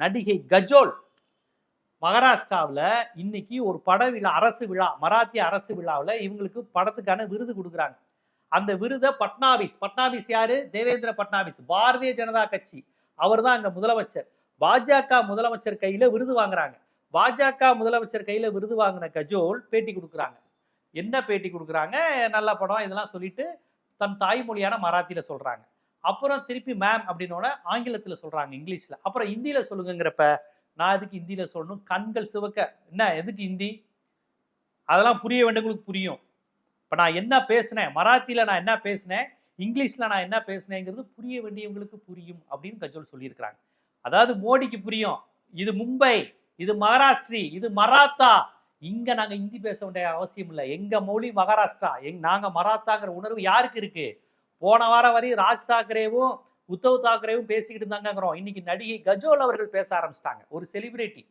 நடிகை கஜோல் மகாராஷ்டிராவில் இன்னைக்கு ஒரு பட விழா அரசு விழா மராத்திய அரசு விழாவில் இவங்களுக்கு படத்துக்கான விருது கொடுக்குறாங்க. அந்த விருதை பட்னாவிஸ் பட்னாவிஸ் யாரு? தேவேந்திர பட்னாவிஸ் பாரதிய ஜனதா கட்சி. அவர் தான் அங்கே முதலமைச்சர். பாஜக முதலமைச்சர் கையில் விருது வாங்குறாங்க. பாஜக முதலமைச்சர் கையில் விருது வாங்கின கஜோல் பேட்டி கொடுக்குறாங்க. என்ன பேட்டி கொடுக்குறாங்க? நல்ல படம் இதெல்லாம் சொல்லிட்டு தன் தாய்மொழியான மராத்தியில் சொல்கிறாங்க அப்புறம் திருப்பி மேம் அப்படின்னோட ஆங்கிலத்தில் சொல்கிறாங்க இங்கிலீஷில். அப்புறம் ஹிந்தியில் சொல்லுங்கிறப்ப நான் எதுக்கு ஹிந்தியில் சொல்லணும்? கண்கள் சிவக்க. என்ன எதுக்கு ஹிந்தி? அதெல்லாம் புரிய வேண்டியவங்களுக்கு புரியும். இப்போ நான் என்ன பேசினேன்? மராத்தியில் நான் என்ன பேசினேன்? இங்கிலீஷில் நான் என்ன பேசினேங்கிறது புரிய வேண்டியவங்களுக்கு புரியும் அப்படின்னு கஜோல் சொல்லியிருக்கிறாங்க. அதாவது மோடிக்கு புரியும். இது மும்பை இது மகாராஷ்டிரி இது மராத்தா. இங்கே நாங்கள் ஹிந்தி பேச வேண்டிய அவசியம் இல்லை. எங்கள் மொழி மகாராஷ்டிரா. எங் நாங்கள் மராத்தாங்கிற உணர்வு யாருக்கு இருக்குது போன வாரம் வரையும் ராஜ் தாக்கரேவும் உத்தவ் தாக்கரேவும் பேசிக்கிட்டு இருந்தாங்கிறோம் இன்னைக்கு நடிகை கஜோல் அவர்கள் பேச ஆரம்பிச்சிட்டாங்க. ஒரு செலிபிரிட்டி